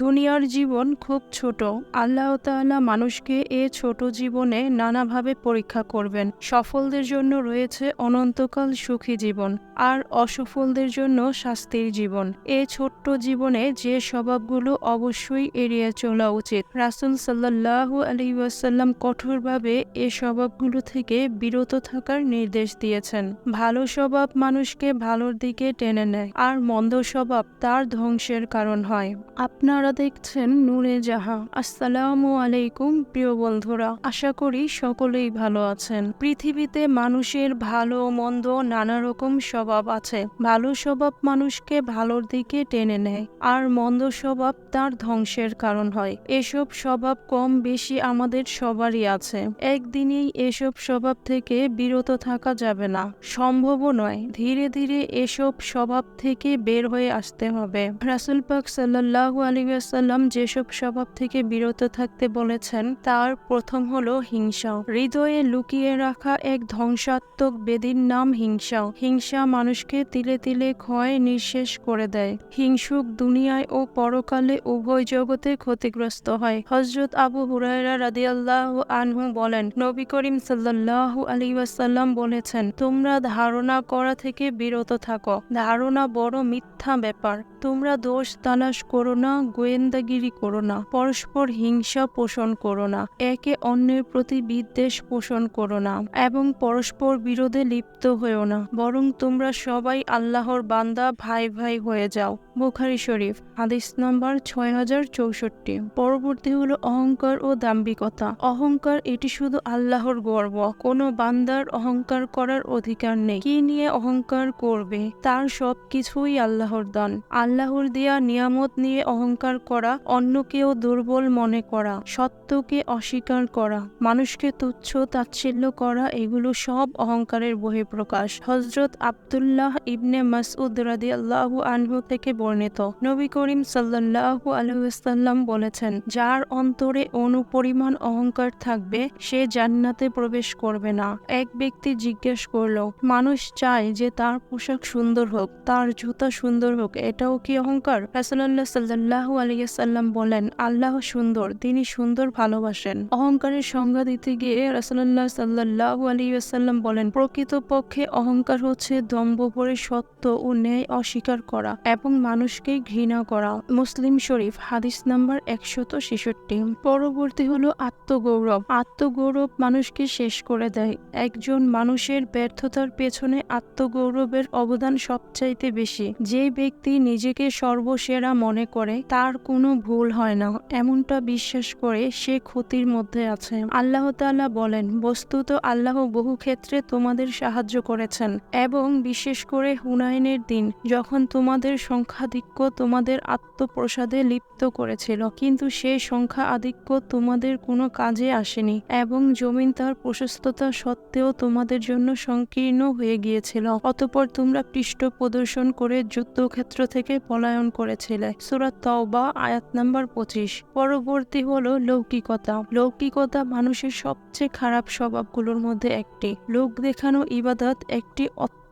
দুনিয়ার জীবন খুব ছোট। আল্লাহ তাআলা মানুষকে এ ছোট জীবনে নানাভাবে পরীক্ষা করবেন। সফলদের জন্য রয়েছে অনন্তকাল সুখী জীবন আর অসফলদের জন্য শাস্তির জীবন। এ ছোট্ট জীবনে যে স্বভাবগুলো অবশ্যই এড়িয়ে চলা উচিত। রাসুল সাল্লাহ আলী ওয়াসাল্লাম কঠোরভাবে এ স্বভাবগুলো থেকে বিরত থাকার নির্দেশ দিয়েছেন। ভালো স্বভাব মানুষকে ভালোর দিকে টেনে নেয় আর মন্দ স্বভাব তার ধ্বংসের কারণ হয়। আপনারা দেখছেন নূরে জাহা। আসসালামু আলাইকুম, প্রিয় বন্ধুরা। আশা করি সকলেই ভালো আছেন। পৃথিবীতে মানুষের ভালো মন্দ নানা রকম স্বভাব আছে। ভালো স্বভাব মানুষকে ভালোর দিকে টেনে নেয়, আর মন্দ স্বভাব তার ধ্বংসের কারণ হয়। এসব স্বভাব কম বেশি আমাদের সবারই আছে। একদিনেই এসব স্বভাব থেকে বিরত থাকা যাবে না। সম্ভবও নয়, ধীরে ধীরে এসব স্বভাব থেকে বের হয়ে আসতে হবে। রাসুল পাক সাল্লাহু আলী আসাল্লাম যেসব স্বভাব থেকে বিরত থাকতে বলেছেন, তার প্রথম হলো হিংসা। হৃদয়ে লুকিয়ে রাখা এক ধ্বংসাত্মক বেদির নাম হিংসা। হিংসা মানুষকে তিলে তিলে ক্ষয় নিঃশেষ করে দেয়। হিংসুক দুনিয়ায় ও পরকালে উভয় জগতে ক্ষতিগ্রস্ত হয়। হজরত আবু হুরায়রা রাদিয়াল্লাহ আনহু বলেন, নবী করিম সাল্লাল্লাহু আলী ওয়াসাল্লাম বলেছেন, তোমরা ধারণা করা থেকে বিরত থাকো। ধারণা বড় মিথ্যা ব্যাপার। তোমরা দোষ তালাশ করো না গোয়েন্দাগিরি করো না, পরস্পর হিংসা পোষণ করো না, একে অন্যের প্রতি বিদ্বেষ পোষণ করো না, এবং পরস্পর বিরোধে লিপ্ত হয়েও না, বরং তোমরা সবাই আল্লাহর বান্দা ভাই ভাই হয়ে যাও। বুখারি শরীফ, হাদিস নম্বর ছয় হাজার চৌষট্টি। পরবর্তী হলো অহংকার ও দাম্ভিকতা। অহংকার এটি শুধু আল্লাহর গর্ব, কোনো বান্দার অহংকার করার অধিকার নেই। কি নিয়ে অহংকার করবে? তার সব কিছুই আল্লাহর দান। আল্লাহর দেয়া নিয়ামত নিয়ে অহংকার করা, অন্যকেও দুর্বল মনে করা, সত্যকে অস্বীকার করা, মানুষকে তুচ্ছ তাচ্ছিল্য করা, এগুলো সব অহংকারের বহিঃপ্রকাশ। হজরত আব্দুল্লাহ ইবনে মাসউদ রাদি আল্লাহ আনহু থেকে বর্ণিত। নবী করিম সাল্লাল্লাহু আলহাম বলেছেন, যার অন্তরে অনুপরিমাণ অহংকার থাকবে, সে জান্নাতে প্রবেশ করবে না। এক ব্যক্তি জিজ্ঞেস করল, মানুষ চায় যে তার পোশাক সুন্দর হোক, তার জুতা সুন্দর হোক, এটাও কি অহংকার? রাসুল্লাহ সাল্লাহ আলিয়াল্লাম বলেন, আল্লাহ সুন্দর, তিনি সুন্দর ভালোবাসেন। অহংকারের সংজ্ঞা দিতে গিয়ে রাসুল্লাহ সাল্লাহ আলিয়াল্লাম বলেন, প্রকৃতপক্ষে অহংকার হচ্ছে দম্ভ করে সত্য ও ন্যায় অস্বীকার করা এবং মানুষকে ঘৃণা করা। মুসলিম শরীফ, হাদিস নাম্বার একশত ছেষট্টি। পরবর্তী হলো আত্মগৌরব। আত্মগৌরব মানুষকে শেষ করে দেয়। একজন মানুষের ব্যর্থতার পেছনে আত্মগৌরবের অবদান সবচাইতে বেশি। যে ব্যক্তি নিজেকে সর্বসেরা মনে করে, তার কোনো ভুল হয় না, এমনটা বিশ্বাস করে সে ক্ষতির মধ্যে আছে। আল্লাহ তাআলা বলেন, বস্তুত আল্লাহ বহু ক্ষেত্রে তোমাদের সাহায্য করেছেন এবং বিশেষ করে হুনাইনের দিন, যখন তোমাদের সংখ্যাধিক্য তোমাদের আত্মপ্রসাদে লিপ্ত করেছিল, কিন্তু সেই সংখ্যা আধিক্য তোমাদের কোনো কাজে আসেনি এবং জমিন তার প্রশস্ততা সত্ত্বেও তোমাদের জন্য সংকীর্ণ হয়ে গিয়েছিল। অতপর তোমরা পৃষ্ঠ প্রদর্শন করে যুদ্ধক্ষেত্র থেকে পলায়ন করেছিলে। সুরাত তওবা আয়াত নাম্বার পঁচিশ। পরবর্তী হলো লৌকিকতা। লৌকিকতা মানুষের সবচেয়ে খারাপ স্বভাবগুলোর মধ্যে একটি। লোক দেখানো ইবাদত একটি অত্যন্ত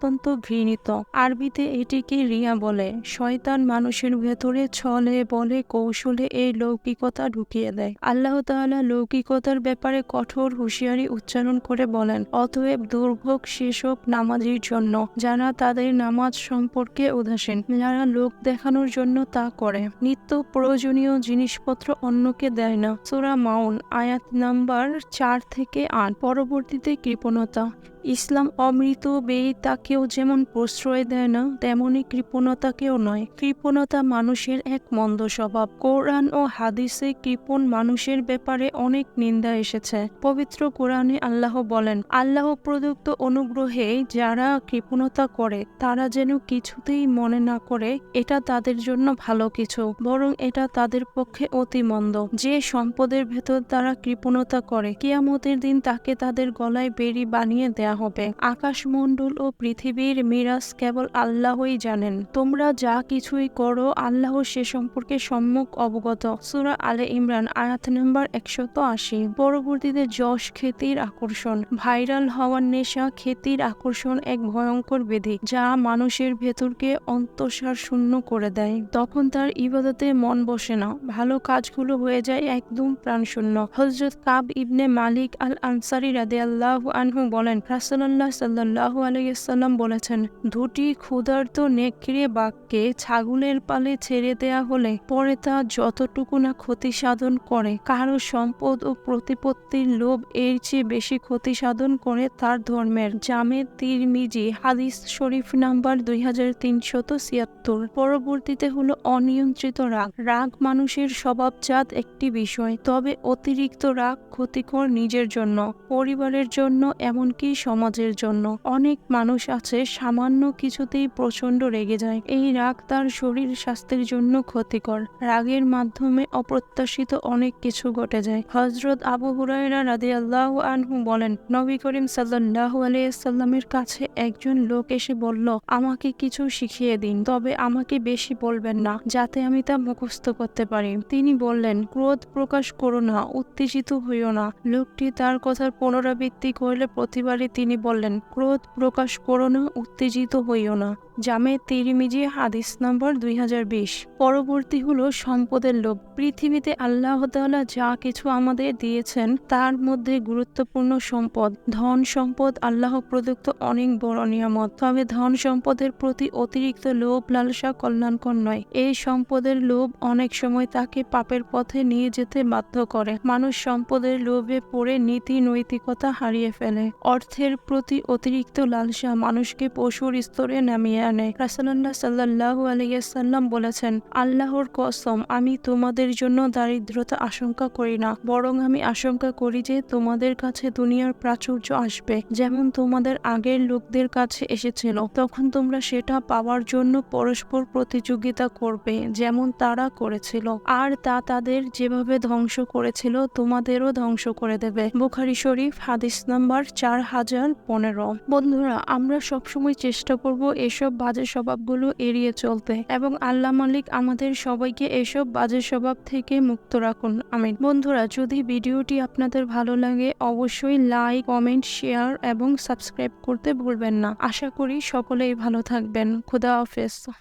ঘৃণিত। আরবিতে এটিকে রিয়া বলে। শয়তান মানুষের ভেতরে ছলে বলে কৌশলে এই লৌকিকতা ঢুকিয়ে দেয়। আল্লাহ তাআলা লৌকিকতার ব্যাপারে কঠোর হুঁশিয়ারি উচ্চারণ করে বলেন, অতএব দুর্ভোগ সেসব নামাজির জন্য, যারা তাদের নামাজ সম্পর্কে উদাসীন, যারা লোক দেখানোর জন্য তা করে। নিত্য প্রয়োজনীয় জিনিসপত্র অন্যকে দেয় না। সোরা মাউন, আয়াত নাম্বার চার থেকে আট। পরবর্তীতে কৃপণতা। ইসলাম অমৃত তাকেও যেমন প্রশ্রয় দেয় না, তেমনি কৃপণতাকেও নয়। কৃপণতা মানুষের এক মন্দ স্বভাব। কোরআন ও হাদিসে কৃপণ মানুষের ব্যাপারে অনেক নিন্দা এসেছে। পবিত্র কোরআনে আল্লাহ বলেন, আল্লাহ প্রদত্ত অনুগ্রহে যারা কৃপণতা করে, তারা যেন কিছুতেই মনে না করে, এটা তাদের জন্য ভালো কিছু, বরং এটা তাদের পক্ষে অতি মন্দ। যে সম্পদের ভেতর তারা কৃপণতা করে, কিয়ামতের দিন তাকে তাদের গলায় বেরি বানিয়ে দেয়া নেওয়া হবে। আকাশমণ্ডল ও পৃথিবীর মিরাজ কেবল আল্লাহই জানেন। তোমরা যা কিছুই করো, আল্লাহ সে সম্পর্কে সম্মুখ অবগত। সুরা আলে ইমরান, আয়াত নম্বর একশত আশি। পরবর্তীতে যশ খ্যাতির আকর্ষণ। ভাইরাল হওয়ার নেশা খ্যাতির আকর্ষণ এক ভয়ঙ্কর বেধি যা মানুষের ভেতরকে অন্তঃসার শূন্য করে দেয়। তখন তার ইবাদতে মন বসে না। ভালো কাজগুলো হয়ে যায় একদম প্রাণশূন্য। হজরত কাব ইবনে মালিক আল আনসারি রাদে আল্লাহ আনহু বলেন রাসুল্লাহ সাল্লাহ আলাইসাল্লাম বলেছেন, দুটি ক্ষুধার্ত নেকড়ে বাঘকে ছাগলের পালে ছেড়ে দেয়া হলে পরে তা যতটুকু না ক্ষতি সাধন করে, কারও সম্পদ ও প্রতিপত্তির লোভ এর চেয়ে বেশি ক্ষতি সাধন করে তার ধর্মের। জামে তিরমিজি, হাদিস শরীফ নাম্বার দুই হাজার তিনশত ছিয়াত্তর। পরবর্তীতে হলো অনিয়ন্ত্রিত রাগ। রাগ মানুষের স্বভাবজাত একটি বিষয়, তবে অতিরিক্ত রাগ ক্ষতিকর নিজের জন্য, পরিবারের জন্য, এমনকি সমাজের জন্য। অনেক মানুষ আছে, সামান্য কিছুতেই প্রচণ্ড রেগে যায়। এই রাগ তার শরীর স্বাস্থ্যের জন্য ক্ষতিকর। রাগের মাধ্যমে অপ্রত্যাশিত অনেক কিছু ঘটে যায়। হজরত আবু হুরাইরা রাদি আল্লাহ আনহু বলেন, নবী করিম সাল্লাহ আলাইসাল্লামের কাছে একজন লোক এসে বলল, আমাকে কিছু শিখিয়ে দিন, তবে আমাকে বেশি বলবেন না, যাতে আমি তা মুখস্থ করতে পারি তিনি বললেন, ক্রোধ প্রকাশ করো না, উত্তেজিত হইও না। লোকটি তার কথার পুনরাবৃত্তি করলে প্রতিবারই তিনি বললেন ক্রোধ প্রকাশ করো না উত্তেজিত হইও না। জামে তিরিমিজি হাদিস নম্বর দুই হাজার বিশ। পরবর্তী হলো সম্পদের লোভ। পৃথিবীতে আল্লাহ তাআলা যা কিছু আমাদের দিয়েছেন, তার মধ্যে গুরুত্বপূর্ণ সম্পদ। ধন সম্পদ আল্লাহ প্রদত্ত অনেক বড় নিয়ামত। তবে ধন সম্পদের প্রতি অতিরিক্ত লোভ লালসা কল্যাণকর নয়। এই সম্পদের লোভ অনেক সময় তাকে পাপের পথে নিয়ে যেতে বাধ্য করে। মানুষ সম্পদের লোভে পড়ে নীতি নৈতিকতা হারিয়ে ফেলে। অর্থের প্রতি অতিরিক্ত লালসা মানুষকে পশুর স্তরে নামিয়ে আনে রাসাল্লাহ সাল্লাহ আলাইসাল্লাম বলেছেন, আল্লাহর কসম, আমি তোমাদের জন্য দারিদ্রতা আশঙ্কা করি না। বরং আমি আশঙ্কা করি যে তোমাদের কাছে দুনিয়ার প্রাচুর্য আসবে। যেমন তোমাদের আগের লোকদের কাছে এসেছিল, তখন তোমরা সেটা পাওয়ার জন্য পরস্পর প্রতিযোগিতা করবে, যেমন তারা করেছিল। আর তা তাদের যেভাবে ধ্বংস করেছিল, তোমাদেরও ধ্বংস করে দেবে। বুখারি শরীফ, হাদিস নাম্বার চার হাজার পনেরো। বন্ধুরা, আমরা সবসময় চেষ্টা করব এসব বাজে স্বভাবগুলো এড়িয়ে চলতে। এবং আল্লাহ মালিক আমাদের সবাইকে এসব বাজে স্বভাব থেকে মুক্ত রাখুন। আমিন। বন্ধুরা, যদি ভিডিওটি আপনাদের ভালো লাগে, অবশ্যই লাইক, কমেন্ট, শেয়ার এবং সাবস্ক্রাইব করতে ভুলবেন না। আশা করি সকলেই ভালো থাকবেন। খুদা হাফেজ।